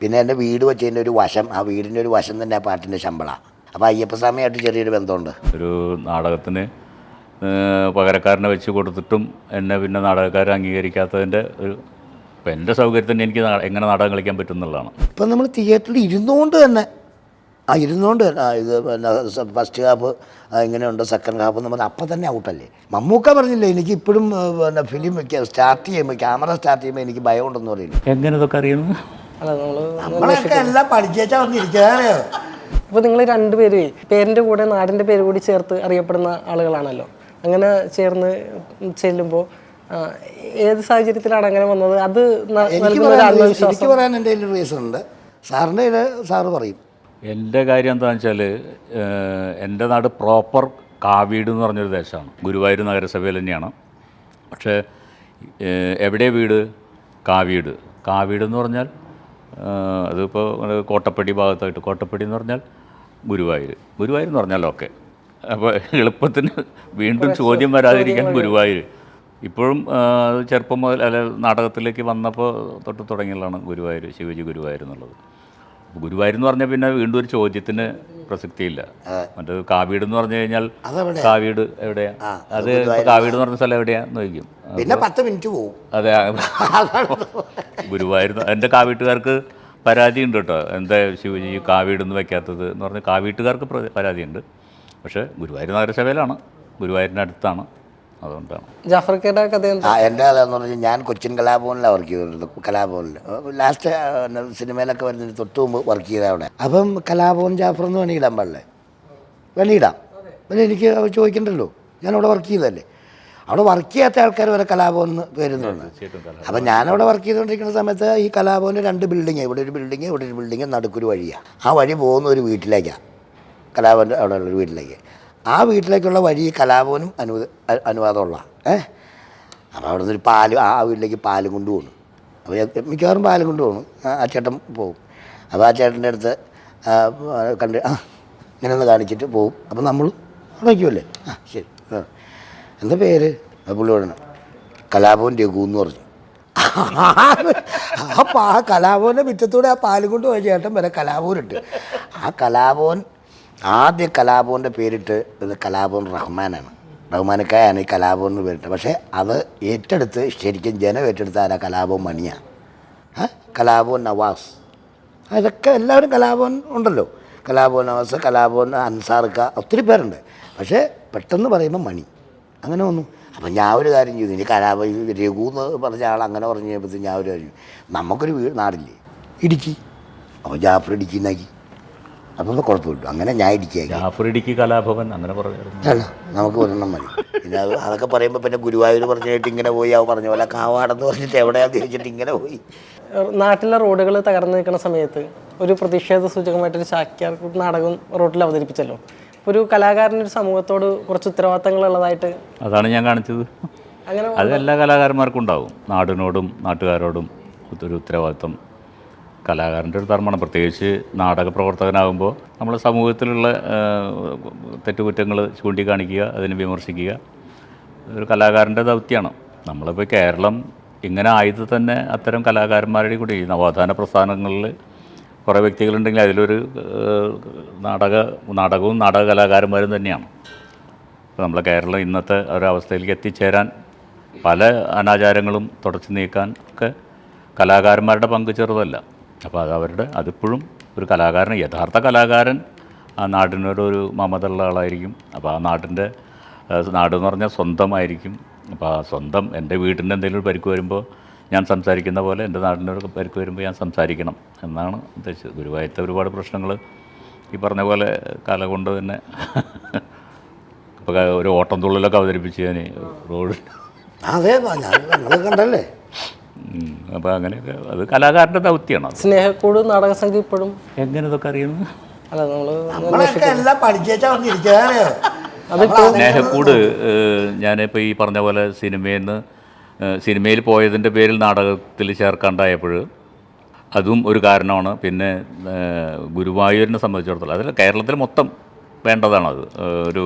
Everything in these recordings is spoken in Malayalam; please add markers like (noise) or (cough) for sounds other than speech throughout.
പിന്നെ എന്റെ വീട് വെച്ചതിന്റെ ഒരു വശം ആ വീടിന്റെ ഒരു വശം തന്നെ ആ പാട്ടിന്റെ ശമ്പളമാണ് അപ്പോൾ അയ്യപ്പസ്വാമിയായിട്ട് ചെറിയൊരു ബന്ധമുണ്ട്. ഒരു നാടകത്തിന് പകരക്കാരനെ വെച്ച് കൊടുത്തിട്ടും എന്നെ പിന്നെ നാടകക്കാരെ അംഗീകരിക്കാത്തതിന്റെ ഒരു ഇപ്പം എന്റെ സൗകര്യത്തിന് എനിക്ക് എങ്ങനെ നാടകം കളിക്കാൻ പറ്റും എന്നുള്ളതാണ്. ഇപ്പം നമ്മൾ തിയേറ്ററിൽ ഇരുന്നുകൊണ്ട് തന്നെ ആ ഇരുന്നുകൊണ്ട് തന്നെ ആ ഇത് പിന്നെ ഫസ്റ്റ് ഹാഫ് ഇങ്ങനെയുണ്ട് സെക്കൻഡ് ഹാഫ് എന്ന് പറഞ്ഞാൽ അപ്പം തന്നെ ഔട്ടല്ലേ. മമ്മൂക്ക പറഞ്ഞില്ലേ എനിക്ക് ഇപ്പോഴും പിന്നെ ഫിലിം സ്റ്റാർട്ട് ചെയ്യുമ്പോൾ ക്യാമറ സ്റ്റാർട്ട് ചെയ്യുമ്പോൾ എനിക്ക് ഭയമുണ്ടെന്ന് പറയുന്നു. എങ്ങനെ ഇതൊക്കെ അറിയുന്നു അല്ല നമ്മളൊക്കെ എല്ലാം അപ്പോൾ നിങ്ങൾ രണ്ടുപേരും പേരിന്റെ കൂടെ നാടിന്റെ പേര് കൂടി ചേർത്ത് അറിയപ്പെടുന്ന ആളുകളാണല്ലോ. അങ്ങനെ ചേർന്ന് ചെല്ലുമ്പോൾ ഏത് സാഹചര്യത്തിലാണ് അങ്ങനെ വന്നത്? അത് എനിക്ക് പറയാൻ എന്റെ റീസൺ ഉണ്ട്. സാറിന്റെ സാറ് പറയും. എന്റെ കാര്യം എന്താണെന്ന് വെച്ചാൽ എന്റെ നാട് പ്രോപ്പർ കാവീട് എന്ന് പറഞ്ഞൊരു ദേശമാണ്. ഗുരുവായൂർ നഗരസഭയിൽ തന്നെയാണ്. പക്ഷേ എവിടെ വീട്? കാവീട്. കാവീട് എന്ന് പറഞ്ഞാൽ അതിപ്പോൾ കോട്ടപ്പടി ഭാഗത്തായിട്ട്. കോട്ടപ്പടി എന്ന് പറഞ്ഞാൽ ഗുരുവായൂർ. ഗുരുവായൂർ എന്ന് പറഞ്ഞാൽ ഓക്കെ അപ്പോൾ എളുപ്പത്തിന് വീണ്ടും ചോദ്യം വരാതിരിക്കാൻ ഗുരുവായൂർ. ഇപ്പോഴും ചെറുപ്പം മുതൽ അല്ല നാടകത്തിലേക്ക് വന്നപ്പോൾ തൊട്ട് തുടങ്ങിയതാണ് ഗുരുവായൂർ ശിവജി ഗുരുവായൂർ എന്നുള്ളത്. ഗുരുവായൂർ എന്ന് പറഞ്ഞാൽ പിന്നെ വീണ്ടും ഒരു ചോദ്യത്തിന് പ്രസക്തിയില്ല. മറ്റേ കാവീട് എന്ന് പറഞ്ഞു കഴിഞ്ഞാൽ കാവീട് എവിടെയാ? അത് കാവീട് എന്ന് പറഞ്ഞ സ്ഥലം എവിടെയാന്ന് ചോദിക്കും. പിന്നെ പത്ത് മിനിറ്റ് പോവും. അതെ ഗുരുവായൂർ എന്റെ കാവീട്ടുകാർക്ക് പരാതി ഉണ്ട് കേട്ടോ. എന്താ ശിവജി കാവീട് എന്ന് വെക്കാത്തത് എന്ന് പറഞ്ഞാൽ കാവീട്ടുകാർക്ക് പ്ര- പരാതിയുണ്ട്. പക്ഷേ ഗുരുവായൂർ നഗരസഭയിലാണ്. ഗുരുവായൂരിന്റെ അടുത്താണ് അതുകൊണ്ടാണ്. ജാഫർക്കയുടെ കഥ എന്താ? ആ എന്റെ അതെന്ന് പറഞ്ഞാൽ ഞാൻ കൊച്ചിൻ കലാഭവനിലാണ് വർക്ക് ചെയ്തിരുന്നത് കലാഭവനിൽ ലാസ്റ്റ് സിനിമയിലൊക്കെ വരുന്നതിന് തൊട്ട് മുമ്പ് വർക്ക് ചെയ്ത അവിടെ. അപ്പം കലാഭവൻ ജാഫർ എന്ന് വേണമെങ്കിൽ ഇടാൻ പാടില്ലേ? വേണമെങ്കിൽ ഇടാം. പിന്നെ എനിക്ക് അവർ ചോദിക്കണ്ടല്ലോ? ഞാൻ അവിടെ വർക്ക് ചെയ്തതല്ലേ? അവിടെ വർക്ക് ചെയ്യാത്ത ആൾക്കാർ വരെ കലാഭവൻ എന്ന് പേരുന്നുണ്ട് അപ്പം ഞാനവിടെ വർക്ക് ചെയ്തുകൊണ്ടിരിക്കുന്ന സമയത്ത് ഈ കലാഭവന്റെ രണ്ട് ബിൽഡിങ് ഇവിടെ ഒരു ബിൽഡിങ് ഇവിടെ ഒരു ബിൽഡിങ് നടുക്കൊരു വഴിയാണ് ആ വഴി പോകുന്ന ഒരു വീട്ടിലേക്കാണ് കലാഭവന്റെ അവിടെ ഒരു വീട്ടിലേക്ക്. ആ വീട്ടിലേക്കുള്ള വഴി കലാഭവനും അനുവദ അനുവാദമുള്ള. ഏ? അപ്പോൾ അവിടെ നിന്നൊരു പാൽ ആ വീട്ടിലേക്ക് പാൽ കൊണ്ടുപോകണം അപ്പോൾ മിക്കവാറും പാൽ കൊണ്ടുപോകണം ആ ചേട്ടൻ പോകും. അപ്പോൾ ആ ചേട്ടന്റെ അടുത്ത് കണ്ട് ആ ഇങ്ങനെ ഒന്ന് കാണിച്ചിട്ട് പോകും. അപ്പോൾ നമ്മൾ അവിടെ വയ്ക്കുമല്ലേ ആ ശരി. എന്താ പേര്? പുള്ളി പറഞ്ഞു കലാഭവൻ രഘു എന്ന് പറഞ്ഞു. ആ പാ കലാഭവന്റെ മുറ്റത്തൂടെ ആ പാലും കൊണ്ട് പോയ ചേട്ടൻ വരെ കലാഭവനിട്ട് ആ കലാഭവൻ ആദ്യം കലാഭവന്റെ പേരിട്ട് ഇത് കലാഭവൻ റഹ്മാനാണ്. റഹ്മാനക്കായാണ് ഈ കലാഭവൻ എന്ന് പേരിട്ട് പക്ഷേ അത് ഏറ്റെടുത്ത് ശരിക്കും ജനം ഏറ്റെടുത്ത ആരാ? കലാഭവൻ മണിയാണ് ആ? കലാഭവൻ നവാസ്. അതൊക്കെ എല്ലാവരും കലാഭവൻ ഉണ്ടല്ലോ. കലാഭവൻ നവാസ് കലാഭവൻ അൻസാർക്ക ഒത്തിരി പേരുണ്ട്. പക്ഷേ പെട്ടെന്ന് പറയുമ്പോൾ മണി. അങ്ങനെ വന്നു. അപ്പം ഞാൻ ഒരു കാര്യം ചെയ്തു. ഇനി കലാഭ രഘു എന്ന് പറഞ്ഞ ആൾ അങ്ങനെ പറഞ്ഞു കഴിഞ്ഞപ്പോഴത്തേക്ക് ഞാൻ ഒരു കാര്യം നമുക്കൊരു വീട് നാടില്ലേ? ഇടുക്കി. അപ്പോൾ ജാഫർ ഇടുക്കി എന്നാക്കി അപ്പം കുഴപ്പമില്ല. അങ്ങനെ ഞാൻ ഇടിക്കുക കലാഭവൻ അങ്ങനെ പറഞ്ഞു അല്ല നമുക്ക് ഒരെണ്ണം മതി. പിന്നെ അത് അതൊക്കെ പറയുമ്പോൾ പിന്നെ ഗുരുവായൂർ പറഞ്ഞിട്ട് ഇങ്ങനെ പോയി അവ പറഞ്ഞ പോലെ കാവാടെന്ന് പറഞ്ഞിട്ട് എവിടെയാന്ന് ചോദിച്ചിട്ട് ഇങ്ങനെ പോയി. നാട്ടിലെ റോഡുകൾ തകർന്നു നിൽക്കുന്ന സമയത്ത് ഒരു പ്രതിഷേധ സൂചകമായിട്ടൊരു ചാക്യാർ നാടകം റോഡിൽ അവതരിപ്പിച്ചല്ലോ. ഒരു കലാകാരനൊരു സമൂഹത്തോട് കുറച്ച് ഉത്തരവാദിത്തങ്ങൾ ഉള്ളതായിട്ട് അതാണ് ഞാൻ കാണിച്ചത്. അങ്ങനെ അത് എല്ലാ കലാകാരന്മാർക്കും ഉണ്ടാവും. നാടിനോടും നാട്ടുകാരോടും ഒരു ഉത്തരവാദിത്വം. കലാകാരന്റെ ഒരു ധർമ്മമാണ്. പ്രത്യേകിച്ച് നാടക പ്രവർത്തകനാകുമ്പോൾ നമ്മൾ സമൂഹത്തിലുള്ള തെറ്റുകുറ്റങ്ങൾ ചൂണ്ടിക്കാണിക്കുക അതിനെ വിമർശിക്കുക ഒരു കലാകാരന്റെ ദൗത്യമാണ്. നമ്മളിപ്പോൾ കേരളം ഇങ്ങനെ ആയത് തന്നെ അത്തരം കലാകാരന്മാരുടെ കൂടി നവോത്ഥാന പ്രസ്ഥാനങ്ങളിൽ കുറേ വ്യക്തികളുണ്ടെങ്കിൽ അതിലൊരു നാടക നാടകവും നാടക കലാകാരന്മാരും തന്നെയാണ്. നമ്മളെ കേരളം ഇന്നത്തെ ഒരവസ്ഥയിലേക്ക് എത്തിച്ചേരാൻ പല അനാചാരങ്ങളും തുടച്ചു നീക്കാൻ ഒക്കെ കലാകാരന്മാരുടെ പങ്ക് ചെറുതല്ല. അപ്പോൾ അത് അവരുടെ അതിപ്പോഴും ഒരു കലാകാരൻ യഥാർത്ഥ കലാകാരൻ ആ നാടിനോടൊരു മമത ഉള്ള ആളായിരിക്കും. അപ്പോൾ ആ നാടിന്റെ നാടെന്ന് പറഞ്ഞാൽ സ്വന്തമായിരിക്കും. അപ്പോൾ ആ സ്വന്തം എന്റെ വീടിന്റെ എന്തെങ്കിലും ഒരു പരിക്ക് വരുമ്പോൾ ഞാൻ സംസാരിക്കുന്ന പോലെ എന്റെ നാടിനോട് പരിക്ക് വരുമ്പോൾ ഞാൻ സംസാരിക്കണം എന്നാണ് ഉദ്ദേശിച്ചത്. ഗുരുവായൂരത്തെ ഒരുപാട് പ്രശ്നങ്ങൾ ഈ പറഞ്ഞ പോലെ കല കൊണ്ട് തന്നെ (laughs) ഇപ്പോൾ ഒരു ഓട്ടം തുള്ളലൊക്കെ അവതരിപ്പിച്ച് ഞാൻ റോഡ് അതെ കണ്ടല്ലേ? അപ്പോൾ അങ്ങനെയൊക്കെ അത് കലാകാരന്റെ ദൗത്യമാണ് സ്നേഹക്കൂട് നാടക സംഘം ഇപ്പോഴും? എങ്ങനെ ഇതൊക്കെ അറിയുന്നു അല്ല നമ്മൾ നമ്മളൊക്കെ എല്ലാം സ്നേഹക്കൂട് ഞാനിപ്പോൾ ഈ പറഞ്ഞ പോലെ സിനിമയിൽ നിന്ന് സിനിമയിൽ പോയതിന്റെ പേരിൽ നാടകത്തിൽ ചേർക്കാണ്ടായപ്പോൾ അതും ഒരു കാരണമാണ്. പിന്നെ ഗുരുവായൂരിനെ സംബന്ധിച്ചിടത്തോളം അതിൽ കേരളത്തിൽ മൊത്തം വേണ്ടതാണത്. ഒരു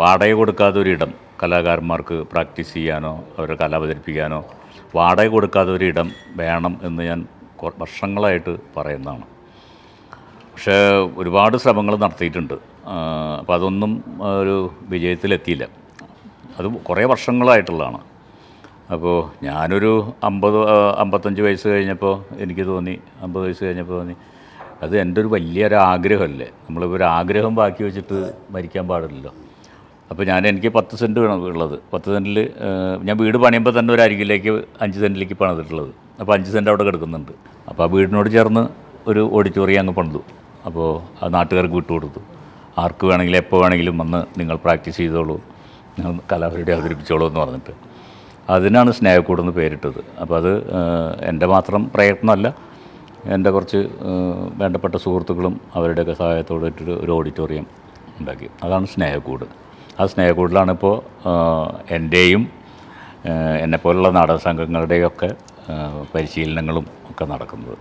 വാടക കൊടുക്കാതെ ഒരിടം. കലാകാരന്മാർക്ക് പ്രാക്ടീസ് ചെയ്യാനോ അവരുടെ കല അവതരിപ്പിക്കാനോ വാടക കൊടുക്കാതെ ഒരിടം വേണം എന്ന് ഞാൻ വർഷങ്ങളായിട്ട് പറയുന്നതാണ്. പക്ഷേ ഒരുപാട് ശ്രമങ്ങൾ നടത്തിയിട്ടുണ്ട്. അപ്പോൾ അതൊന്നും ഒരു വിജയത്തിലെത്തിയില്ല. അത് കുറേ വർഷങ്ങളായിട്ടുള്ളതാണ്. അപ്പോൾ ഞാനൊരു അമ്പത് അമ്പത്തഞ്ച് വയസ്സ് കഴിഞ്ഞപ്പോൾ എനിക്ക് തോന്നി അമ്പത് വയസ്സ് കഴിഞ്ഞപ്പോൾ തോന്നി അത് എന്റെ ഒരു വലിയൊരു ആഗ്രഹമല്ലേ നമ്മളിപ്പോൾ ഒരു ആഗ്രഹം ബാക്കി വെച്ചിട്ട് മരിക്കാൻ പാടില്ലല്ലോ. അപ്പോൾ ഞാൻ എനിക്ക് പത്ത് സെന്റ് വേണം ഉള്ളത്. പത്ത് സെന്റിൽ ഞാൻ വീട് പണിയുമ്പോൾ തന്നെ ഒരു അരികിലേക്ക് അഞ്ച് സെന്റിലേക്ക് പണിതിട്ടുള്ളത് അപ്പോൾ അഞ്ച് സെന്റ് അവിടെ കിടക്കുന്നുണ്ട്. അപ്പോൾ ആ വീടിനോട് ചേർന്ന് ഒരു ഓഡിറ്റോറിയം അങ്ങ് പണിതു. അപ്പോൾ ആ നാട്ടുകാർക്ക് വിട്ടുകൊടുത്തു ആർക്ക് വേണമെങ്കിലും എപ്പോൾ വേണമെങ്കിലും വന്ന് നിങ്ങൾ പ്രാക്ടീസ് ചെയ്തോളൂ. നിങ്ങൾ കലാപരിപാടി അവതരിപ്പിച്ചോളൂ എന്ന് പറഞ്ഞിട്ട്. അതിനാണ് സ്നേഹക്കൂടെന്ന് പേരിട്ടത്. അപ്പോൾ അത് എന്റെ മാത്രം പ്രയത്നമല്ല. എന്റെ കുറച്ച് വേണ്ടപ്പെട്ട സുഹൃത്തുക്കളും അവരുടെയൊക്കെ സഹായത്തോടെ ഒരു ഓഡിറ്റോറിയം ഉണ്ടാക്കി. അതാണ് സ്നേഹക്കൂട്. ആ സ്നേഹക്കൂടിലാണ് ഇപ്പോൾ എന്റെയും എന്നെപ്പോലുള്ള നാടക സംഘങ്ങളുടെയൊക്കെ പരിശീലനങ്ങളും ഒക്കെ നടക്കുന്നത്.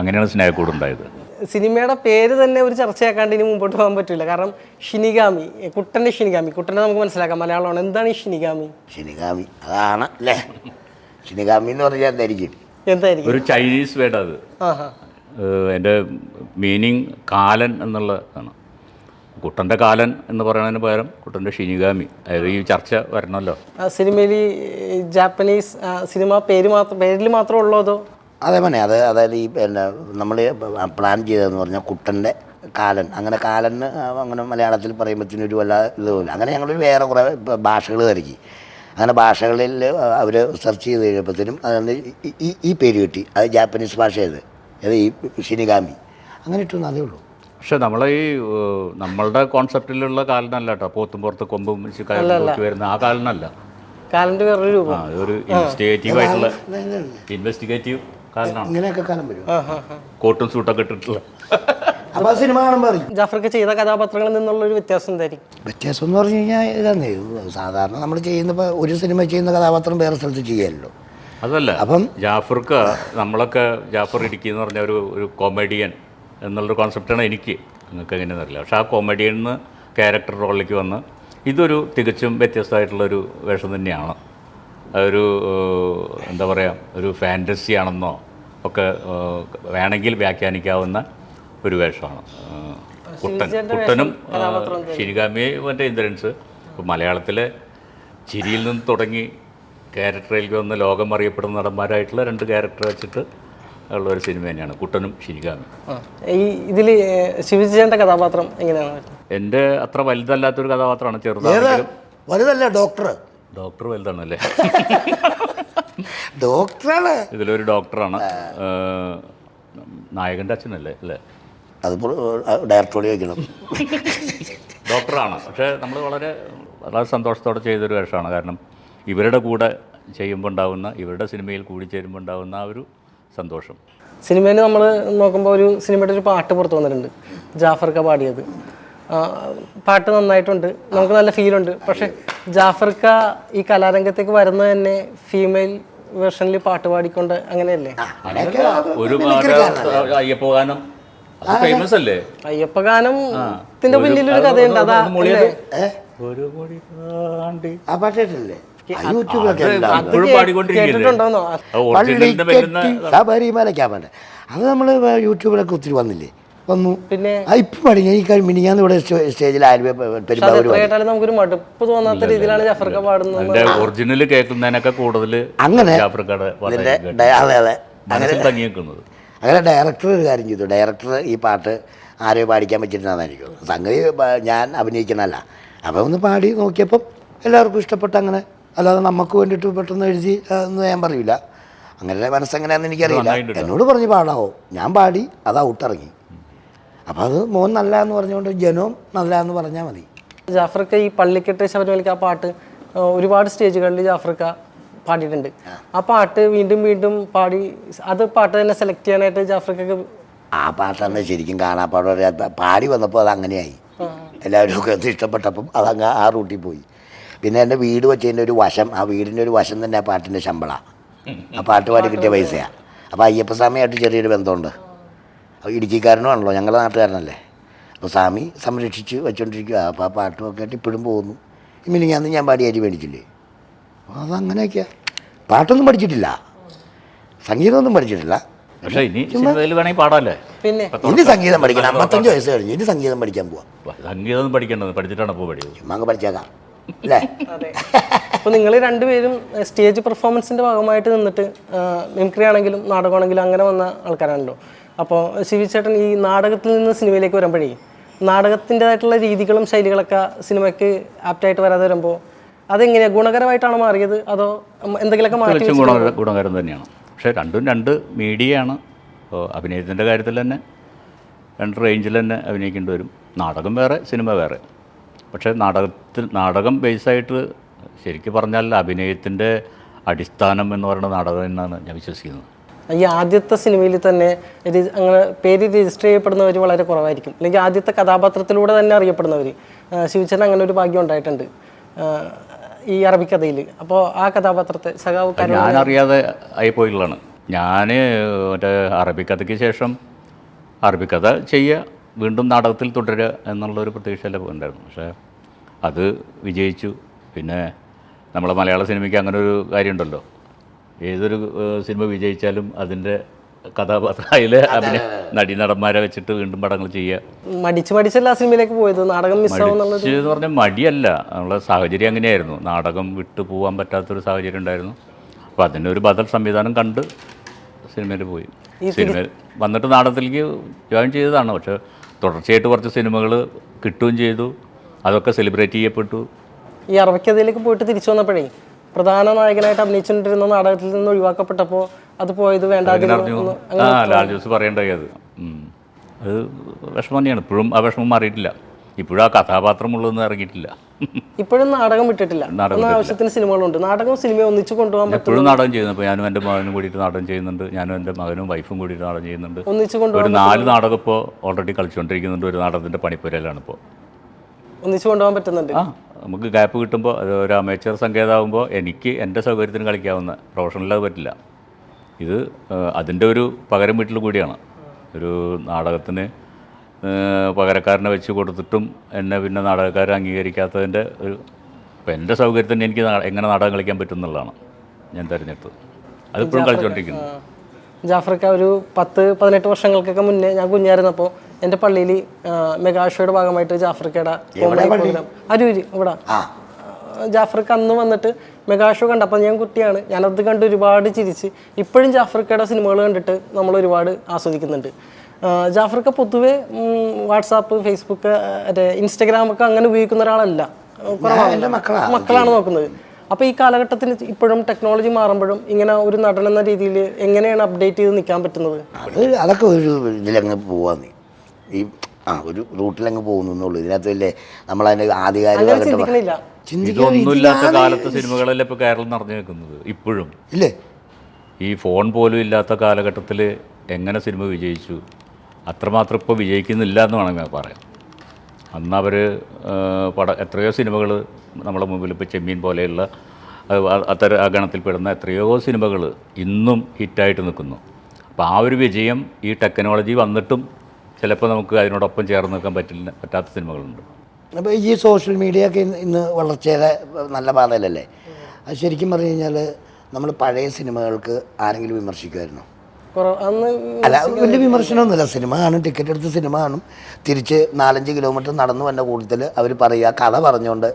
അങ്ങനെയാണ് സ്നേഹക്കൂട് ഉണ്ടായത്. സിനിമയുടെ പേര് തന്നെ ഒരു ചർച്ചയാക്കാണ്ട് ഇനി മുമ്പോട്ട് പോകാൻ പറ്റില്ല. കാരണം ഷിനിഗാമി കുട്ടന്റെ ഷിനിഗാമി. കുട്ടനെ നമുക്ക് മനസ്സിലാക്കാം മലയാളമാണ്. എന്താണ് ഈ ഷിനിഗാമി? ഷിനിഗാമി അതാണ് അല്ലേ? ഷിനിഗാമി എന്ന് പറഞ്ഞാൽ എന്തായിരിക്കും? എന്തായിരിക്കും? ഒരു ചൈനീസ് വേർഡ് അത്. എന്റെ മീനിങ് കാലൻ എന്നുള്ളതാണ് കുട്ടന്റെ കാലൻ എന്ന് പറയുന്നതിന് പകരം കുട്ടന്റെ ഷിനിഗാമി. അതായത് ഈ ചർച്ച വരണമല്ലോ. ആ സിനിമയിൽ ജാപ്പനീസ് സിനിമ പേര് മാത്രം പേരിൽ മാത്രമേ ഉള്ളൂ അതോ? അതേ അത് അതായത് ഈ പിന്നെ നമ്മൾ പ്ലാൻ ചെയ്തതെന്ന് പറഞ്ഞാൽ കുട്ടന്റെ കാലൻ. അങ്ങനെ കാലന് അങ്ങനെ മലയാളത്തിൽ പറയുമ്പോഴത്തേനും ഒരു വല്ല ഇതുമില്ല. അങ്ങനെ ഞങ്ങൾ വേറെ കുറേ ഭാഷകൾ തിരക്കി അങ്ങനെ ഭാഷകളിൽ അവർ സെർച്ച് ചെയ്ത് കഴിയുമ്പോഴത്തേനും അതുകൊണ്ട് ഈ- ഈ പേര് കിട്ടി. അത് ജാപ്പനീസ് ഭാഷയത് അത് ഈ ഷിനിഗാമി. അങ്ങനെ ഇട്ടു അതേ ഉള്ളൂ. പക്ഷെ നമ്മളെ ഈ നമ്മളുടെ കോൺസെപ്റ്റിലുള്ള കാലനല്ല കേട്ടോ. പോത്തും പുറത്ത് കൊമ്പും വരുന്ന ആ കാലനല്ല. കാലന്റെ വേറൊരു രൂപം. ഒരു ഇൻവെസ്റ്റിഗേറ്റീവ് ആയിട്ടുള്ള ഇൻവെസ്റ്റിഗേറ്റീവ് കാലനാണ്. ഇങ്ങനെയൊക്കെ കാലം വരും. കോട്ടും സൂട്ടൊക്കെ ഇട്ടിട്ടുള്ള. അപ്പോൾ സിനിമ കാണുമ്പോൾ അറിയും? ജാഫർക്ക് ചെയ്ത കഥാപാത്രങ്ങളിൽ നിന്നുള്ള ഒരു വ്യത്യാസം എന്തായിരിക്കും? വ്യത്യാസം എന്ന് പറഞ്ഞു കഴിഞ്ഞാൽ ഇതന്നെ സാധാരണ നമ്മൾ ചെയ്യുന്ന ഒരു സിനിമ ചെയ്യുന്ന കഥാപാത്രം വേറെ സ്ഥലത്ത് ചെയ്യാമല്ലോ അതല്ല അപ്പം ജാഫർക്ക് നമ്മളൊക്കെ ജാഫർ ഇടുക്കി എന്ന് പറഞ്ഞ ഒരു ഒരു കോമഡിയൻ എന്നുള്ളൊരു കോൺസെപ്റ്റാണ് എനിക്ക് നിങ്ങൾക്ക് എങ്ങനെയെന്ന് അറിയില്ല. പക്ഷേ ആ കോമഡിയിൽ നിന്ന് ക്യാരക്ടർ റോളിലേക്ക് വന്ന് ഇതൊരു തികച്ചും വ്യത്യസ്തമായിട്ടുള്ളൊരു വേഷം തന്നെയാണ്. അതൊരു എന്താ പറയുക ഒരു ഫാന്റസി ആണെന്നോ ഒക്കെ വേണമെങ്കിൽ വ്യാഖ്യാനിക്കാവുന്ന ഒരു വേഷമാണ്. കുട്ടൻ കുട്ടനും ഷിനിഗാമി മറ്റേ ഇന്ദ്രൻസ്. ഇപ്പോൾ മലയാളത്തിലെ ചിരിയിൽ നിന്ന് തുടങ്ങി ക്യാരക്ടറിലേക്ക് വന്ന് ലോകം അറിയപ്പെടുന്ന നടന്മാരായിട്ടുള്ള രണ്ട് ക്യാരക്ടർ വെച്ചിട്ട് ഉള്ള ഒരു സിനിമ തന്നെയാണ്. കുട്ടനും ശിരികാമി ഈ ഇതിൽ ശിവജിയുടെ കഥാപാത്രം എങ്ങനെയാണ് എന്റെ എന്റെ അത്ര വലുതല്ലാത്തൊരു കഥാപാത്രമാണ് ചെറുതാണെങ്കിലും. വലുതല്ല ഡോക്ടർ ഡോക്ടർ വലുതാണല്ലേ? ഡോക്ടറാണ്. ഇതിലൊരു ഡോക്ടറാണ്. നായകന്റെ നായകന്റെ അച്ഛനല്ലേ അല്ലേ? അതിപ്പോൾ ഡയറക്ടറോട് ചോദിക്കണം. ഡോക്ടറാണ്. പക്ഷേ നമ്മൾ വളരെ വളരെ സന്തോഷത്തോടെ ചെയ്തൊരു വേഷമാണ്. കാരണം ഇവരുടെ കൂടെ ചെയ്യുമ്പോൾ ഉണ്ടാവുന്ന ഇവരുടെ സിനിമയിൽ കൂടി ചേരുമ്പോൾ ഉണ്ടാവുന്ന ആ ഒരു സന്തോഷം. സിനിമയിൽ നമ്മൾ നോക്കുമ്പോൾ ഒരു സിനിമയുടെ ഒരു പാട്ട് പുറത്തു വന്നിട്ടുണ്ട്. ജാഫർക്ക പാടിയത്. പാട്ട് നന്നായിട്ടുണ്ട്. നമുക്ക് നല്ല ഫീലുണ്ട് പക്ഷെ ജാഫർക്ക ഈ കലാരംഗത്തേക്ക് വരുന്നത് തന്നെ ഫീമെയിൽ വേർഷനിൽ പാട്ട് പാടിക്കൊണ്ട് അങ്ങനെയല്ലേ? ഒരു അയ്യപ്പോ ഗാനം. ഫേമസ് അല്ലേ? അയ്യപ്പ ഗാനം പിന്നിൽ ഒരു കഥയുണ്ട്. അതാ ഒരു ആ പാട്ട് കേട്ടില്ലേ ആ യൂട്യൂബിലൊക്കെ ഉണ്ടാവും. കേട്ടിട്ടുണ്ടോന്നോ പാട്ട് അത് നമ്മൾ യൂട്യൂബിലൊക്കെ ഒത്തിരി വന്നില്ലേ? വന്നു. പിന്നെ ഇപ്പൊ പാടി ഈ കഴിഞ്ഞ മിനിഞ്ഞാന്ന് ഇവിടെ സ്റ്റേ- സ്റ്റേജിൽ നമുക്കൊരു മടുപ്പ് തോന്നാത്ത രീതിയിലാണ് ജാഫർക്ക പാടുന്നത്. അതിന്റെ ഒറിജിനൽ കേൾക്കുന്നതിനൊക്കെ കൂടുതൽ അങ്ങനെ അതെ അതെ. അങ്ങനെ ഡയറക്ടർ ഒരു കാര്യം ചെയ്തു. ഡയറക്ടർ ഈ പാട്ട് ആരെയോ പാടിക്കാൻ പറ്റിയിട്ടുണ്ടെന്നായിരിക്കും. സംഗതി ഞാൻ അഭിനയിക്കുന്നതല്ല. അപ്പോൾ ഒന്ന് പാടി നോക്കിയപ്പം എല്ലാവർക്കും ഇഷ്ടപ്പെട്ട് അങ്ങനെ. അല്ലാതെ നമുക്ക് വേണ്ടിയിട്ട് പെട്ടെന്ന് എഴുതി എന്ന് ഞാൻ പറയില്ല അങ്ങനെ മനസ്സെങ്ങനെയാണെന്ന് എനിക്കറിയില്ല. എന്നോട് പറഞ്ഞ് പാടാവോ? ഞാൻ പാടി അത് ഔട്ടിറങ്ങി. അപ്പം അത് മോൻ നല്ല എന്ന് പറഞ്ഞുകൊണ്ട് ജനവും നല്ല എന്ന് പറഞ്ഞാൽ മതി. ജാഫ്രിക്ക ഈ പള്ളിക്കെട്ട് ശബരിമലയ്ക്ക് ആ പാട്ട് ഒരുപാട് സ്റ്റേജുകളിൽ ജാഫ്രിക്ക പാടിയിട്ടുണ്ട്. ആ. പാട്ട് വീണ്ടും വീണ്ടും പാടി അത് പാട്ട് തന്നെ സെലക്ട് ചെയ്യാനായിട്ട് ജാഫർക്കൊക്കെ ആ പാട്ടാണ് ശരിക്കും കാണാപ്പാട് പാടി വന്നപ്പോൾ അത് അങ്ങനെയായി. എല്ലാവരും ഒക്കെ അത് ഇഷ്ടപ്പെട്ടപ്പം അതങ്ങ് ആ റൂട്ടിൽ പോയി. പിന്നെ എന്റെ വീട് വെച്ചതിന്റെ ഒരു വശം ആ വീടിന്റെ ഒരു വശം തന്നെ ആ പാട്ടിന്റെ ശമ്പളമാണ് ആ പാട്ട് പാടി കിട്ടിയ പൈസയാണ് അപ്പോൾ അയ്യപ്പസ്വാമിയായിട്ട് ചെറിയൊരു ബന്ധമുണ്ട്. അപ്പോൾ ഇടുക്കിക്കാരനുമാണല്ലോ ഞങ്ങളുടെ നാട്ടുകാരനല്ലേ. അപ്പോൾ സ്വാമി സംരക്ഷിച്ച് വെച്ചോണ്ടിരിക്കുക അപ്പോൾ ആ പാട്ടുമൊക്കെ ആയിട്ട് ഇപ്പോഴും പോകുന്നു. മിനിങ്ങാന്ന് ഞാൻ പാടിയായിട്ട് മേടിച്ചില്ലേ? അപ്പോൾ അതങ്ങനെയൊക്കെയാണ് പാട്ടൊന്നും പഠിച്ചിട്ടില്ല. സംഗീതമൊന്നും പഠിച്ചിട്ടില്ല. പക്ഷേ ഇനി വേണമെങ്കിൽ പിന്നെ? ഇനി സംഗീതം പഠിക്കണം. അമ്പത്തഞ്ച് വയസ്സ് കഴിഞ്ഞ് ഇനി സംഗീതം പഠിക്കാൻ പോവാം. സംഗീതം പഠിക്കേണ്ടത് പഠിച്ചിട്ടാണ് പഠിക്കുന്നത് ചുമ്മാ പഠിച്ചേക്കാം. അല്ലേ അപ്പോൾ നിങ്ങൾ രണ്ടുപേരും സ്റ്റേജ് പെർഫോമൻസിന്റെ ഭാഗമായിട്ട് നിന്നിട്ട് മിമിക്രി ആണെങ്കിലും നാടകമാണെങ്കിലും അങ്ങനെ വന്ന ആൾക്കാരാണല്ലോ. അപ്പോൾ ശിവിച്ചേട്ടൻ ഈ നാടകത്തിൽ നിന്ന് സിനിമയിലേക്ക് വരുമ്പോഴേ നാടകത്തിന്റെതായിട്ടുള്ള രീതികളും ശൈലികളൊക്കെ സിനിമയ്ക്ക് ആപ്റ്റായിട്ട് വരാതെ വരുമ്പോൾ അതെങ്ങനെയാണ് ഗുണകരമായിട്ടാണ് മാറിയത്? അതോ എന്തെങ്കിലുമൊക്കെ മാറ്റി ഗുണകരം തന്നെയാണ്. പക്ഷേ രണ്ടും രണ്ട് മീഡിയയാണ്. ഇപ്പോൾ അഭിനയത്തിന്റെ കാര്യത്തിൽ തന്നെ രണ്ട് റേഞ്ചിൽ തന്നെ അഭിനയിക്കേണ്ടി വരും. നാടകം വേറെ സിനിമ വേറെ. പക്ഷേ നാടകത്തിൽ നാടകം ബേസായിട്ട് ശരിക്കും പറഞ്ഞാൽ അഭിനയത്തിന്റെ അടിസ്ഥാനം എന്ന് പറയുന്ന നാടകം എന്നാണ് ഞാൻ വിശ്വസിക്കുന്നത്. ഈ ആദ്യത്തെ സിനിമയിൽ തന്നെ അങ്ങനെ പേര് രജിസ്റ്റർ ചെയ്യപ്പെടുന്നവർ വളരെ കുറവായിരിക്കും. അല്ലെങ്കിൽ ആദ്യത്തെ കഥാപാത്രത്തിലൂടെ തന്നെ അറിയപ്പെടുന്നവർ ശിവചരൻ അങ്ങനെ ഒരു ഭാഗ്യം ഉണ്ടായിട്ടുണ്ട്. ഈ അറബിക്കഥയിൽ അപ്പോൾ ആ കഥാപാത്രത്തെ സഖാവ് ഞാൻ ഞാനറിയാതെ ആയിപ്പോയിട്ടുള്ളതാണ്. ഞാൻ മറ്റേ അറബിക്കഥയ്ക്ക് ശേഷം അറബിക്കഥ ചെയ്യുക വീണ്ടും നാടകത്തിൽ തുടരുക എന്നുള്ളൊരു പ്രതീക്ഷയല്ല ഉണ്ടായിരുന്നു പക്ഷേ അത് വിജയിച്ചു. പിന്നെ നമ്മളെ മലയാള സിനിമയ്ക്ക് അങ്ങനെ ഒരു കാര്യമുണ്ടല്ലോ. ഏതൊരു സിനിമ വിജയിച്ചാലും അതിന്റെ കഥാപാത്ര അതിലെ അഭിനയ നടീനടന്മാരെ വെച്ചിട്ട് വീണ്ടും പടങ്ങൾ ചെയ്യുക. മടിച്ച് മടിച്ചല്ല സിനിമയിലേക്ക് പോയത്? നാടകം എന്ന് പറഞ്ഞാൽ മടിയല്ല. നമ്മളെ സാഹചര്യം അങ്ങനെയായിരുന്നു. നാടകം വിട്ടു പോകാൻ പറ്റാത്തൊരു സാഹചര്യം ഉണ്ടായിരുന്നു. അപ്പോൾ ഒരു ബദൽ സംവിധാനം കണ്ട് സിനിമയിൽ പോയി. സിനിമയിൽ വന്നിട്ട് നാടകത്തിലേക്ക് ജോയിൻ ചെയ്തതാണ്. പക്ഷേ തുടർച്ചയായിട്ട് കുറച്ച് സിനിമകൾ കിട്ടുകയും ചെയ്തു. അതൊക്കെ സെലിബ്രേറ്റ് ചെയ്യപ്പെട്ടു. ഈ അറബിക്കഥയിലേക്ക് പോയിട്ട് തിരിച്ചു വന്നപ്പോഴേ പ്രധാന നായകനായിട്ട് അഭിനയിച്ചുകൊണ്ടിരുന്ന നാടകത്തിൽ നിന്ന് ഒഴിവാക്കപ്പെട്ടപ്പോൾ അത് പോയത് വേണ്ട ആ ലാൽ ജോസ് പറയണ്ടായി അത്. അത് വിഷമം തന്നെയാണ്. ഇപ്പോഴും ആ വിഷമം മാറിയിട്ടില്ല. ഇപ്പോഴും ആ കഥാപാത്രമുള്ളതൊന്നും ഇറങ്ങിയിട്ടില്ല. ഇപ്പോഴും നാടകം വിട്ടിട്ടില്ല. ആവശ്യത്തിന് സിനിമകളുണ്ട്. നാടകം സിനിമയും ഒന്നിച്ചു കൊണ്ടുപോകാൻ പറ്റും എപ്പോഴും നാടകം ചെയ്യുന്നു. ഞാനും എന്റെ മകനും കൂടിയിട്ട് നാടകം ചെയ്യുന്നുണ്ട്. ഞാനും എന്റെ മകനും വൈഫും കൂടിയിട്ട് നാടകം ചെയ്യുന്നുണ്ട്. ഒന്നിച്ചു ഒരു നാല് നാടകം ഇപ്പോൾ ഓൾറെഡി കളിച്ചുകൊണ്ടിരിക്കുന്നുണ്ട് ഒരു നാടകത്തിന്റെ പണിപ്പുരയിലാണ് ഇപ്പോൾ ഒന്നിച്ചു കൊണ്ടുപോകാൻ പറ്റുന്നുണ്ട്. ആ നമുക്ക് ഗ്യാപ്പ് കിട്ടുമ്പോൾ അത് ഒരു അമേച്ചർ സങ്കേതമാകുമ്പോൾ എനിക്ക് എന്റെ സൗകര്യത്തിന് കളിക്കാവുന്ന പ്രൊഫഷണൽ അത് പറ്റില്ല. ഇത് അതിന്റെ ഒരു പകരം വീട്ടിൽ കൂടിയാണ്. ഒരു നാടകത്തിന് പകരക്കാരനെ വെച്ച് കൊടുത്തിട്ടും എന്നെ പിന്നെ നാടകക്കാരെ അംഗീകരിക്കാത്തതിന്റെ ഒരു ഇപ്പം എന്റെ സൗകര്യത്തിന് എനിക്ക് എങ്ങനെ നാടകം കളിക്കാൻ പറ്റും എന്നുള്ളതാണ് ഞാൻ തിരഞ്ഞെടുത്തത്. അതിപ്പോഴും കളിച്ചുകൊണ്ടിരിക്കുന്നു ജാഫ്രിക്ക ഒരു പത്ത് പതിനെട്ട് വർഷങ്ങൾക്കൊക്കെ മുന്നേ ഞാൻ കുഞ്ഞായിരുന്നപ്പോൾ എന്റെ പള്ളിയിൽ മെഗാഷോയുടെ ഭാഗമായിട്ട് ജാഫർക്കയുടെ അരൂരി ഇവിടെ. ആ ജാഫർക്ക് അന്ന് വന്നിട്ട് മെഗാഷോ കണ്ടപ്പോൾ ഞാൻ കുട്ടിയാണ്. ഞാനത് കണ്ട് ഒരുപാട് ചിരിച്ച് ഇപ്പോഴും ജാഫർക്കയുടെ സിനിമകൾ കണ്ടിട്ട് നമ്മൾ ഒരുപാട് ആസ്വദിക്കുന്നുണ്ട്. ജാഫർക്ക് പൊതുവെ വാട്സാപ്പ് ഫേസ്ബുക്ക് മറ്റേ ഇൻസ്റ്റഗ്രാം ഒക്കെ അങ്ങനെ ഉപയോഗിക്കുന്ന ഒരാളല്ല. മക്കളാണ്. നോക്കുന്നത്. അപ്പോൾ ഈ കാലഘട്ടത്തിൽ ഇപ്പോഴും ടെക്നോളജി മാറുമ്പോഴും ഇങ്ങനെ ഒരു നടൻ എന്ന രീതിയിൽ എങ്ങനെയാണ് അപ്ഡേറ്റ് ചെയ്ത് നിൽക്കാൻ പറ്റുന്നത്? അത് അതൊക്കെ ഒരു ഇതിലങ്ങ് പോവാന്ന് ഈ ആ ഒരു റൂട്ടിലങ്ങ് പോകുന്നു എന്നുള്ളൂ. ഇതിനകത്ത് വലിയ നമ്മളതിന്റെ ആധികാരിക ഇതൊന്നുമില്ലാത്ത കാലത്ത് സിനിമകളല്ലേ ഇപ്പോൾ കേരളം നിറഞ്ഞു നിൽക്കുന്നത് ഇപ്പോഴും. ഇല്ലേ? ഈ ഫോൺ പോലും ഇല്ലാത്ത കാലഘട്ടത്തിൽ എങ്ങനെ സിനിമ വിജയിച്ചു? അത്രമാത്രം ഇപ്പോൾ വിജയിക്കുന്നില്ല എന്ന് വേണമെങ്കിൽ പറയാം. അന്ന് അവർ പട എത്രയോ സിനിമകൾ നമ്മുടെ മുമ്പിൽ ഇപ്പോൾ ചെമ്മീൻ പോലെയുള്ള അത്തരം ആ ഗണത്തിൽപ്പെടുന്ന എത്രയോ സിനിമകൾ ഇന്നും ഹിറ്റായിട്ട് നിൽക്കുന്നു. അപ്പോൾ ആ ഒരു വിജയം ഈ ടെക്നോളജി വന്നിട്ടും ചിലപ്പോൾ നമുക്ക് അതിനോടൊപ്പം ചേർന്ന് നിൽക്കാൻ പറ്റില്ല പറ്റാത്ത സിനിമകളുണ്ട്. അപ്പോൾ ഈ സോഷ്യൽ മീഡിയ ഒക്കെ ഇന്ന് വളർച്ചയുടെ നല്ല പാതയിലല്ലേ? അത് ശരിക്കും പറഞ്ഞു കഴിഞ്ഞാൽ നമ്മൾ പഴയ സിനിമകൾക്ക് ആരെങ്കിലും വിമർശിക്കുമായിരുന്നു? അല്ല വലിയ വിമർശനമൊന്നുമില്ല. സിനിമ കാണും ടിക്കറ്റ് എടുത്ത് സിനിമ കാണും. തിരിച്ച് നാലഞ്ച് കിലോമീറ്റർ നടന്നു വന്ന കൂട്ടത്തിൽ അവർ പറയുക കഥ പറഞ്ഞുകൊണ്ട്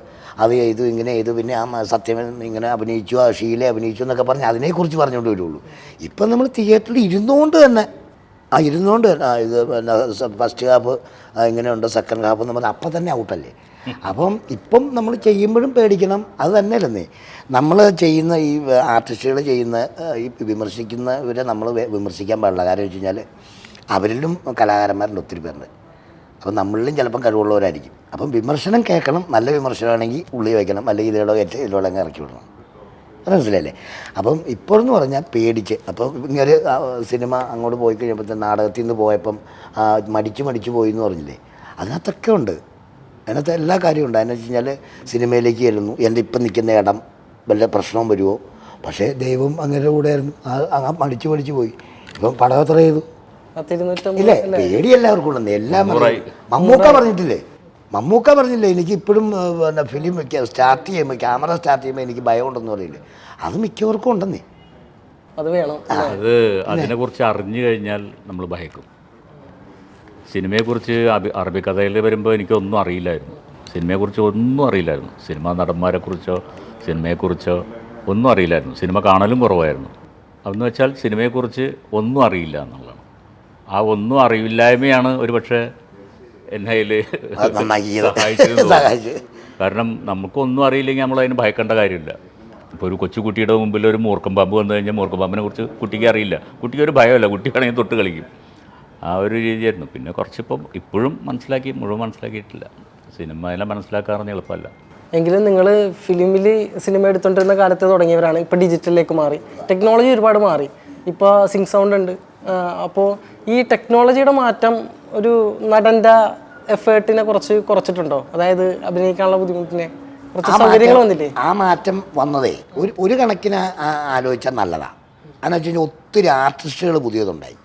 അത് ചെയ്തു ഇങ്ങനെ ചെയ്തു പിന്നെ ആ സത്യം ഇങ്ങനെ അഭിനയിച്ചു ആ ഷീലെ അഭിനയിച്ചു എന്നൊക്കെ പറഞ്ഞ് അതിനെക്കുറിച്ച് പറഞ്ഞുകൊണ്ട് വരുള്ളൂ. ഇപ്പം നമ്മൾ തിയേറ്ററിൽ ഇരുന്നുകൊണ്ട് തന്നെ ആ ഇരുന്നുകൊണ്ട് തന്നെ ഇത് പിന്നെ ഫസ്റ്റ് ഹാഫ് ഇങ്ങനെയുണ്ട് സെക്കൻഡ് ഹാഫ് എന്ന് പറഞ്ഞാൽ അപ്പം തന്നെ ഔട്ടല്ലേ? അപ്പം ഇപ്പം നമ്മൾ ചെയ്യുമ്പോഴും പേടിക്കണം. അത് തന്നെയല്ലെന്നേ. നമ്മൾ ചെയ്യുന്ന ഈ ആർട്ടിസ്റ്റുകൾ ചെയ്യുന്ന ഈ വിമർശിക്കുന്നവരെ നമ്മൾ വിമർശിക്കാൻ പാടില്ല. കാര്യം വെച്ച് കഴിഞ്ഞാൽ അവരിലും കലാകാരന്മാരുണ്ട് ഒത്തിരി പേരുണ്ട്. അപ്പം നമ്മളിലും ചിലപ്പം കഴിവുള്ളവരായിരിക്കും. അപ്പം വിമർശനം കേൾക്കണം. നല്ല വിമർശനമാണെങ്കിൽ ഉള്ളി വയ്ക്കണം. അല്ലെങ്കിൽ ഇതിലൂടെ കയറ്റി ഇതിലൂടെ അങ്ങ് ഇറക്കി വിടണം. അത് മനസ്സിലല്ലേ അപ്പം ഇപ്പോഴെന്ന് പറഞ്ഞാൽ പേടിച്ച് അപ്പം ഇങ്ങനൊരു സിനിമ അങ്ങോട്ട് പോയി കഴിഞ്ഞപ്പോൾ നാടകത്തിൽ നിന്ന് പോയപ്പം മടിച്ച് മടിച്ച് പോയി എന്ന് പറഞ്ഞില്ലേ? അതിനകത്തൊക്കെ ഉണ്ട്. അതിനകത്ത് എല്ലാ കാര്യവും ഉണ്ട്. അതിനെന്ന് വെച്ച് കഴിഞ്ഞാൽ സിനിമയിലേക്ക് ചെല്ലുന്നു. എന്റെ ഇപ്പം നിൽക്കുന്ന ഇടം വല്ല പ്രശ്നവും വരുമോ? പക്ഷേ ദൈവം അങ്ങനെ കൂടെയായിരുന്നു ആ അങ്ങ് മടിച്ച് മടിച്ച് പോയി. ഇപ്പം പടം എത്ര ചെയ്തു? ഇല്ലേ? പേടി എല്ലാവർക്കും ഉണ്ടെന്ന്. എല്ലാം മമ്മൂക്ക പറഞ്ഞിട്ടില്ലേ? മമ്മൂക്ക പറഞ്ഞില്ലേ? എനിക്ക് ഇപ്പോഴും പിന്നെ ഫിലിം സ്റ്റാർട്ട് ചെയ്യുമ്പോൾ ക്യാമറ സ്റ്റാർട്ട് ചെയ്യുമ്പോൾ എനിക്ക് ഭയം ഉണ്ടെന്ന് പറയില്ലേ? അത് മിക്കവർക്കും ഉണ്ടെന്നേ. അത് വേണം. അത് അതിനെക്കുറിച്ച് അറിഞ്ഞു കഴിഞ്ഞാൽ നമ്മൾ ഭയക്കും. സിനിമയെക്കുറിച്ച് അബി അറബിക്കഥയിൽ വരുമ്പോൾ എനിക്കൊന്നും അറിയില്ലായിരുന്നു. സിനിമയെക്കുറിച്ച് ഒന്നും അറിയില്ലായിരുന്നു. സിനിമാ നടന്മാരെക്കുറിച്ചോ സിനിമയെക്കുറിച്ചോ ഒന്നും അറിയില്ലായിരുന്നു. സിനിമ കാണലും കുറവായിരുന്നു. അതെന്ന് വെച്ചാൽ സിനിമയെക്കുറിച്ച് ഒന്നും അറിയില്ല എന്നുള്ളതാണ്. ആ ഒന്നും അറിവില്ലായ്മയാണ് എന്നെ അതിൽ. സഹായിച്ചതെന്ന് തോന്നുന്നു. സഹായിച്ചു. കാരണം നമുക്കൊന്നും അറിയില്ലെങ്കിൽ നമ്മൾ അതിന് ഭയക്കേണ്ട കാര്യമില്ല. ഇപ്പോൾ ഒരു കൊച്ചുകുട്ടിയുടെ മുമ്പിൽ ഒരു മൂർക്കം പാമ്പ് വന്നു കഴിഞ്ഞാൽ മൂർക്കം പാമ്പിനെ കുറിച്ച് കുട്ടിക്ക് അറിയില്ല. കുട്ടിക്ക് ഒരു ഭയമല്ല. കുട്ടി വേണമെങ്കിൽ തൊട്ട് കളിക്കും. ആ ഒരു രീതിയായിരുന്നു. പിന്നെ കുറച്ചിപ്പം ഇപ്പോഴും മനസ്സിലാക്കി മുഴുവൻ മനസ്സിലാക്കിയിട്ടില്ല. സിനിമയിലെ എല്ലാം പറഞ്ഞാൽ എളുപ്പമല്ല. എങ്കിലും നിങ്ങൾ ഫിലിമിൽ സിനിമ എടുത്തുകൊണ്ടിരുന്ന കാലത്ത് തുടങ്ങിയവരാണ്. ഇപ്പോൾ ഡിജിറ്റലിലേക്ക് മാറി. ടെക്നോളജി ഒരുപാട് മാറി. ഇപ്പോൾ സിങ് സൗണ്ട് ഉണ്ട്. അപ്പോൾ ഈ ടെക്നോളജിയുടെ മാറ്റം ഒരു നടന്റെ എഫേർട്ടിനെ കുറച്ച് കുറച്ചിട്ടുണ്ടോ? അതായത് അഭിനയിക്കാനുള്ള ബുദ്ധിമുട്ടിനെ കുറച്ച് ആ സൗകര്യങ്ങൾ മാറ്റം- വന്നില്ലേ? ആ മാറ്റം വന്നതേ. ഒരു ഒരു കണക്കിന് ആലോചിച്ചാൽ നല്ലതാണ് അതെന്ന് വെച്ച് കഴിഞ്ഞാൽ ഒത്തിരി ആർട്ടിസ്റ്റുകൾ പുതിയതുണ്ടായി.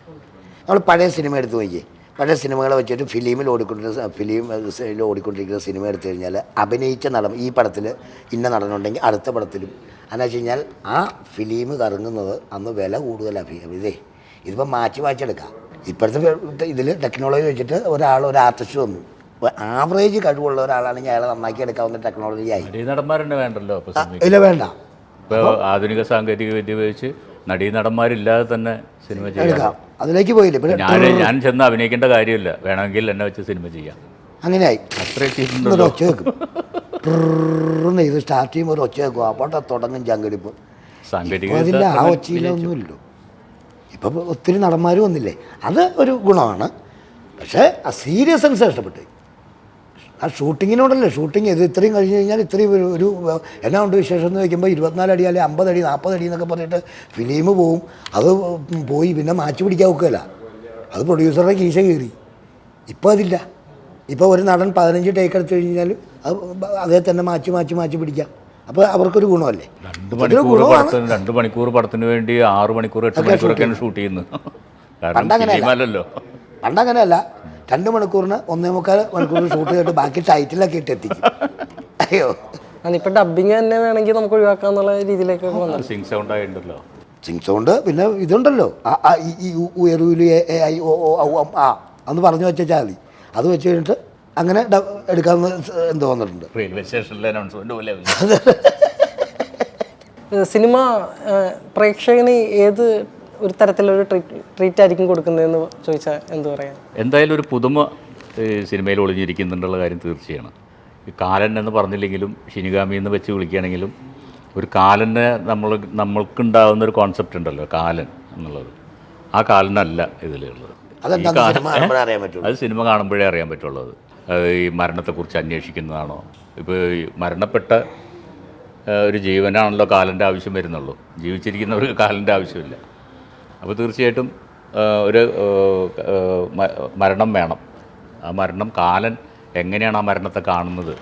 നമ്മൾ പഴയ സിനിമ എടുത്ത് നോക്കി പഴയ സിനിമകളെ വെച്ചിട്ട് ഫിലിമിൽ ഓടിക്കൊണ്ടിരുന്ന ഫിലിം ഓടിക്കൊണ്ടിരിക്കുന്ന സിനിമ എടുത്തു കഴിഞ്ഞാൽ അഭിനയിച്ച നടൻ ഈ പടത്തിൽ ഇന്ന നടനുണ്ടെങ്കിൽ അടുത്ത പടത്തിലും. എന്ന് വെച്ച് കഴിഞ്ഞാൽ ആ ഫിലിം കറങ്ങുന്നത് അന്ന് വില കൂടുതലാണ് ഇതേ. ഇതിപ്പോൾ മാറ്റി മാറ്റിയെടുക്കാം. ഇപ്പോഴത്തെ ഇതിൽ ടെക്നോളജി വെച്ചിട്ട് ഒരാൾ ഒരു ആർട്ടിസ്റ്റ് വന്നു. ആവറേജ് കഴിവുള്ള ഒരാളാണെങ്കിൽ അയാളെ നന്നാക്കി എടുക്കാവുന്ന ടെക്നോളജി ആയി. നടീ നടന്മാരെന്നെ വേണ്ടല്ലോ ഇല്ല വേണ്ട. ഇപ്പോൾ ആധുനിക സാങ്കേതിക വിദ്യ ഉപയോഗിച്ച് നടീ നടന്മാരില്ലാതെ തന്നെ സിനിമ ചെയ്യാം അതിലേക്ക് പോയില്ല? ഞാൻ ഞാൻ ചെന്ന് അഭിനയിക്കേണ്ട കാര്യമില്ല. വേണമെങ്കിൽ എന്നെ വെച്ച് സിനിമ ചെയ്യാം. അങ്ങനെയായി. അത്ര ഒരു ഒച്ച വെക്കും ട്രിന്ന് ഇത് സ്റ്റാർട്ട് ചെയ്യുമ്പോൾ ഒരു ഒച്ച വെക്കും അവിടെ തുടങ്ങും ചങ്കടിപ്പ്. അതിന്റെ ആ ഒച്ചയിലൊന്നുമില്ലോ ഇപ്പം ഒത്തിരി നടന്മാരും വന്നില്ലേ? അത് ഒരു ഗുണമാണ്. പക്ഷേ ആ സീരിയസ് സെൻസ് നഷ്ടപ്പെട്ടു. ആ ഷൂട്ടിങ്ങിനോടല്ലേ ഷൂട്ടിങ് ഇത് ഇത്രയും കഴിഞ്ഞ് കഴിഞ്ഞാൽ ഇത്രയും ഒരു ഒരു എന്നാ ഉണ്ട് വിശേഷം എന്ന് വയ്ക്കുമ്പോൾ ഇരുപത്തിനാലടി അല്ലെ അമ്പതടി നാൽപ്പതടി എന്നൊക്കെ പറഞ്ഞിട്ട് ഫിലിം പോവും. അത് പോയി പിന്നെ മാച്ച് പിടിക്കാൻ ഒക്കുകയല്ല. അത് പ്രൊഡ്യൂസറുടെ കീശ കയറി ഇപ്പോൾ അതില്ല. ഇപ്പോൾ ഒരു നടൻ പതിനഞ്ച് ടേക്ക് എടുത്തു കഴിഞ്ഞാൽ അത് അതേ തന്നെ മാച്ച് മാച്ച് മാച്ച് പിടിക്കാം. അപ്പോൾ അവർക്കൊരു ഗുണമല്ലേ? രണ്ട് മണിക്കൂർ പടത്തിന് രണ്ട് മണിക്കൂർ പടത്തിന് വേണ്ടി ആറ് മണിക്കൂർ എട്ട് മണിക്കൂറൊക്കെയാണ് ഷൂട്ട് ചെയ്യുന്നത്. പണ്ടങ്ങനെയല്ല. പണ്ടങ്ങനെയല്ല. രണ്ട് മണിക്കൂറിന് ഒന്നേ മുക്കാൽ മണിക്കൂർ ഷൂട്ട് ചെയ്തിട്ട് ബാക്കി ടൈറ്റിലൊക്കെ ഇട്ട് എത്തിക്കും. അയ്യോ. ഇപ്പൊ ഡബിങ് തന്നെ വേണമെങ്കിൽ നമുക്ക് ഒഴിവാക്കാം രീതിയിലേക്ക് രീതിയിലേക്കൊക്കെ വന്നു. സിങ് സൗണ്ട് ആയിട്ടുണ്ടല്ലോ. സിംഗ് സൗണ്ട് പിന്നെ ഇതുണ്ടല്ലോ. ആ അന്ന് പറഞ്ഞു വെച്ചാൽ മതി അത് വെച്ച് കഴിഞ്ഞിട്ട് അങ്ങനെ എടുക്കാമെന്ന് എന്തോ വന്നിട്ടുണ്ട്. റെയിൽവേ സ്റ്റേഷനിലെ അനൗൺസ്മെന്റ് പോലെ സിനിമ പ്രേക്ഷകന് ഏത് ഒരു തരത്തിലൊരു ട്രീറ്റ് ട്രീറ്റ് ആയിരിക്കും കൊടുക്കുന്നതെന്ന് ചോദിച്ചാൽ എന്ത് പറയാം? എന്തായാലും ഒരു പുതുമ സിനിമയിൽ ഒളിഞ്ഞിരിക്കുന്നുണ്ടുള്ള കാര്യം തീർച്ചയാണ്. കാലൻ എന്ന് പറഞ്ഞില്ലെങ്കിലും ഷിനിഗാമി എന്ന് വെച്ച് വിളിക്കുകയാണെങ്കിലും ഒരു കാലനെ നമ്മൾ നമ്മൾക്കുണ്ടാകുന്ന ഒരു കോൺസെപ്റ്റ് ഉണ്ടല്ലോ കാലൻ എന്നുള്ളത്. ആ കാലനല്ല ഇതിലുള്ളത്. അതെന്താ സിനിമ കാണുമ്പോഴേ അറിയാൻ പറ്റുള്ളൂ. അത് സിനിമ കാണുമ്പോഴേ അറിയാൻ പറ്റുള്ളൂ അത് അത് ഈ മരണത്തെക്കുറിച്ച് അന്വേഷിക്കുന്നതാണോ? ഇപ്പോൾ ഈ മരണപ്പെട്ട ഒരു ജീവനാണല്ലോ കാലന്റെ ആവശ്യം വരുന്നുള്ളൂ. ജീവിച്ചിരിക്കുന്നവർക്ക് കാലന്റെ ആവശ്യമില്ല. അപ്പോൾ തീർച്ചയായിട്ടും ഒരു മരണം വേണം. ആ മരണം കാലൻ എങ്ങനെയാണ് ആ മരണത്തെ കാണുന്നത്?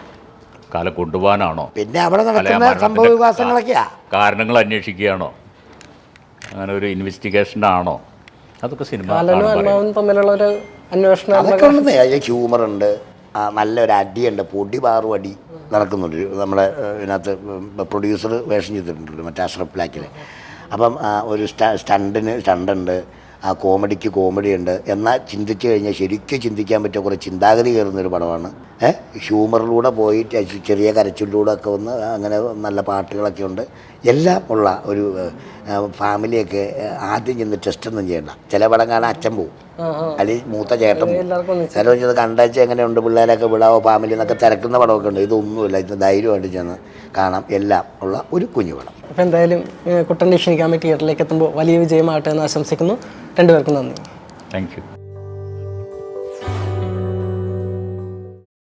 കാല കൊണ്ടുപോകാനാണോ? പിന്നെ അവിടെ നടക്കുന്ന മരണത്തിന്റെ സംഭവ കാരണങ്ങൾ അന്വേഷിക്കുകയാണോ? അങ്ങനെ ഒരു ഇൻവെസ്റ്റിഗേഷൻ ആണോ അതൊക്കെ സിനിമ തമ്മിലുള്ള ഒരു അന്വേഷണം അതൊക്കെ ഉണ്ട് നല്ലൊരു അടിയുണ്ട് പൊടി പാറും അടി നടക്കുന്നുണ്ട്. നമ്മുടെ ഇതിനകത്ത് പ്രൊഡ്യൂസർ വേഷം ചെയ്തിട്ടുണ്ട് മറ്റേ അഷ്റഫ് ബ്ലാക്കിൽ അപ്പം ഒരു സ്റ്റ സ്റ്റണ്ടിന് സ്റ്റണ്ടുണ്ട്. ആ കോമഡിക്ക് കോമഡി ഉണ്ട് എന്നാൽ ചിന്തിച്ചു കഴിഞ്ഞാൽ ശരിക്കും ചിന്തിക്കാൻ പറ്റിയ കുറേ ചിന്താഗതി കയറുന്നൊരു പടമാണ്. ഹ്യൂമറിലൂടെ പോയിട്ട് ചെറിയ കരച്ചിലൂടെ ഒക്കെ വന്ന് അങ്ങനെ നല്ല പാട്ടുകളൊക്കെ ഉണ്ട്. എല്ലാം ഉള്ള ഒരു ഫാമിലിയൊക്കെ ആദ്യം ചെന്ന് ടെസ്റ്റൊന്നും ചെയ്യണ്ട. ചില പടം കാണാൻ അച്ഛൻ പോകും അല്ലെങ്കിൽ മൂത്ത ചേട്ടൻ. പോകും എല്ലാവർക്കും കണ്ടാച്ച ചിലവ് ചെയ്ത് കണ്ടാച്ച് എങ്ങനെയുണ്ട് പിള്ളേരൊക്കെ വിടാവോ ഫാമിലി എന്നൊക്കെ തിരക്കുന്ന പടമൊക്കെ ഉണ്ട്. ഇതൊന്നുമില്ല ഇത് ധൈര്യമായിട്ട് ചെന്ന് കാണാം. എല്ലാം ഉള്ള ഒരു കുഞ്ഞു പടം. അപ്പം എന്തായാലും കുട്ടൻ കുട്ടന്റെ ക്ഷണിക്കാൻ തിയേറ്ററിലേക്ക് എത്തുമ്പോൾ വലിയ വിജയമാകട്ടെ എന്ന് ആശംസിക്കുന്നു. രണ്ടുപേർക്കും നന്ദി. Thank you